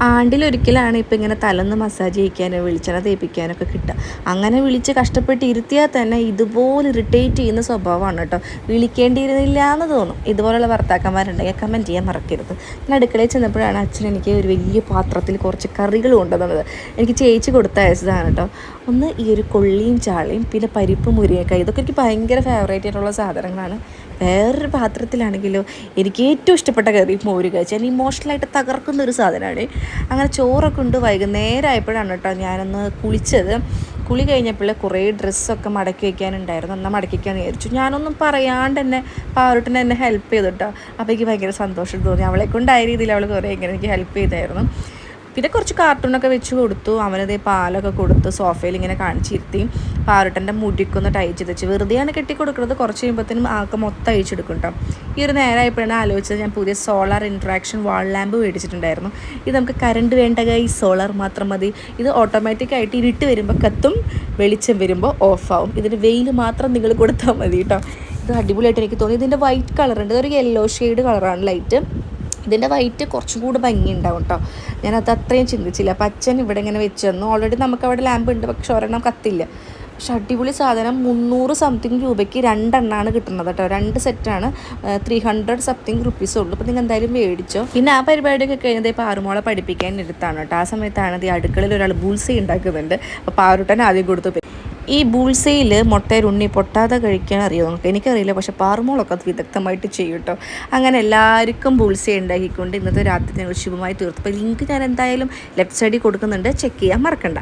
ആണ്ടിലൊരിക്കലാണ് ഇപ്പം ഇങ്ങനെ തലന്ന് മസാജ് ചെയ്യിക്കാനോ വെളിച്ചെണ്ണ തേപ്പിക്കാനൊക്കെ കിട്ടുക. അങ്ങനെ വിളിച്ച് കഷ്ടപ്പെട്ട് ഇരുത്തിയാൽ തന്നെ ഇതുപോലെ ഇറിറ്റേറ്റ് ചെയ്യുന്ന സ്വഭാവമാണ് കേട്ടോ. വിളിക്കേണ്ടിയിരുന്നില്ല എന്ന് തോന്നും. ഇതുപോലുള്ള ഭർത്താക്കന്മാരുണ്ടെങ്കിൽ കമന്റ് ചെയ്യാൻ മറക്കരുത്. ഞാൻ അടുക്കളയിൽ ചെന്നപ്പോഴാണ് അച്ഛൻ എനിക്ക് ഒരു വലിയ പാത്രത്തിൽ കുറച്ച് കറികൾ കൊണ്ടുവന്നത്. എനിക്ക് ചേച്ചി കൊടുത്ത അയച്ചതാണ് കേട്ടോ. ഒന്ന് ഈ ഒരു കൊള്ളിയും ചാളയും പിന്നെ പരിപ്പ് മുരിങ്ങക്കായ ഇതൊക്കെ എനിക്ക് ഭയങ്കര ഫേവറേറ്റ് ആയിട്ടുള്ള സാധനങ്ങളാണ്. വേറൊരു പാത്രത്തിലാണെങ്കിലോ എനിക്ക് ഏറ്റവും ഇഷ്ടപ്പെട്ട കറി മോര് ഞാൻ ഇമോഷണലായിട്ട് തകർക്കുന്ന ഒരു സാധനമാണ്. അങ്ങനെ ചോറൊക്കെ ഉണ്ട് വൈകുന്നേരം ആയപ്പോഴാണ് കേട്ടോ ഞാനൊന്ന് കുളിച്ചത്. കുളി കഴിഞ്ഞപ്പോൾ കുറേ ഡ്രസ്സൊക്കെ മടക്കി വയ്ക്കാനുണ്ടായിരുന്നു. എന്നാൽ മടക്കി വയ്ക്കാൻ വിചാരിച്ചു. ഞാനൊന്നും പറയാണ്ട് തന്നെ പാറുട്ടിനെ എന്നെ ഹെൽപ്പ് ചെയ്തു കേട്ടോ. അപ്പോൾ എനിക്ക് ഭയങ്കര സന്തോഷം തോന്നി. അവളെ കൊണ്ടായ രീതിയിൽ അവൾ കുറേ ഇങ്ങനെ എനിക്ക് ഹെൽപ്പ് ചെയ്തായിരുന്നു. പിന്നെ കുറച്ച് കാർട്ടൂണൊക്കെ വെച്ച് കൊടുത്തു. അവനതേ പാലൊക്കെ കൊടുത്തു സോഫയിൽ ഇങ്ങനെ കാണിച്ചിരുത്തി. പാറുട്ടന്റെ മുടിക്കൊന്ന് ടൈച്ച് വെച്ച്. വെറുതെയാണ് കെട്ടി കൊടുക്കുന്നത് കുറച്ച് കഴിയുമ്പോഴത്തേനും ആൾക്ക് മൊത്തം അഴിച്ചെടുക്കും കേട്ടോ ഈ ഒരു നേരമായപ്പോഴാണ് ആലോചിച്ചത്. ഞാൻ പുതിയ സോളാർ ഇൻട്രാക്ഷൻ വാൾ ലാമ്പ് മേടിച്ചിട്ടുണ്ടായിരുന്നു. ഇത് നമുക്ക് കറണ്ട് വേണ്ട ഈ സോളാർ മാത്രം മതി. ഇത് ഓട്ടോമാറ്റിക്കായിട്ട് ഇരുട്ട് വരുമ്പോൾ കത്തും വെളിച്ചം വരുമ്പോൾ ഓഫാവും ഇതിന് വെയിൽ മാത്രം നിങ്ങൾ കൊടുത്താൽ മതി കേട്ടോ ഇത് അടിപൊളിയായിട്ട് എനിക്ക് തോന്നി. ഇതിന്റെ വൈറ്റ് കളറുണ്ട് ഇതൊരു യെല്ലോ ഷെയ്ഡ് കളറാണ് ലൈറ്റ് ഇതിന്റെ വൈറ്റ് കുറച്ചും കൂടി ഭംഗി ഉണ്ടാവും കേട്ടോ ഞാനത് അത്രയും ചിന്തിച്ചില്ല. അപ്പം അച്ഛൻ ഇവിടെ ഇങ്ങനെ വെച്ച് തന്നു. ഓൾറെഡി നമുക്ക് അവിടെ ലാമ്പ് ഉണ്ട്. പക്ഷെ ഒരെണ്ണം കത്തില്ല. പക്ഷെ അടിപൊളി സാധനം. മുന്നൂറ് സംതിങ് രൂപയ്ക്ക് രണ്ടെണ്ണമാണ് കിട്ടുന്നത് കേട്ടോ രണ്ട് സെറ്റാണ് ത്രീ ഹൺഡ്രഡ് സംതിങ് റുപ്പീസ് ഉള്ളൂ. അപ്പോൾ നിങ്ങൾ എന്തായാലും മേടിച്ചോ. പിന്നെ ആ പരിപാടിയൊക്കെ കഴിഞ്ഞത് ഇപ്പോൾ ആറുമോളെ പഠിപ്പിക്കാൻ എടുത്താണ് കേട്ടോ ആ സമയത്താണ് ഈ അടുക്കളയിൽ ഒരാൾ ബുൾസി ഉണ്ടാക്കുന്നുണ്ട്. അപ്പോൾ പാറുട്ടൻ ആദ്യം കൊടുത്തു. ഈ ബൂൾസയിൽ മുട്ടയിൽ ഉണ്ണി പൊട്ടാതെ കഴിക്കാൻ അറിയോ നമുക്ക് എനിക്കറിയില്ല പക്ഷെ പാറുമോളൊക്കെ അത് വിദഗ്ധമായിട്ട് ചെയ്യും കേട്ടോ. അങ്ങനെ എല്ലാവർക്കും ബൂൾസ ഉണ്ടാക്കിക്കൊണ്ട് ഇന്നത്തെ രാത്രി ഞങ്ങൾ ശുഭമായി തീർത്തു. അപ്പോൾ ലിങ്ക് ഞാൻ എന്തായാലും ലെഫ്റ്റ് സൈഡിൽ കൊടുക്കുന്നുണ്ട്. ചെക്ക് ചെയ്യാൻ മറക്കണ്ട.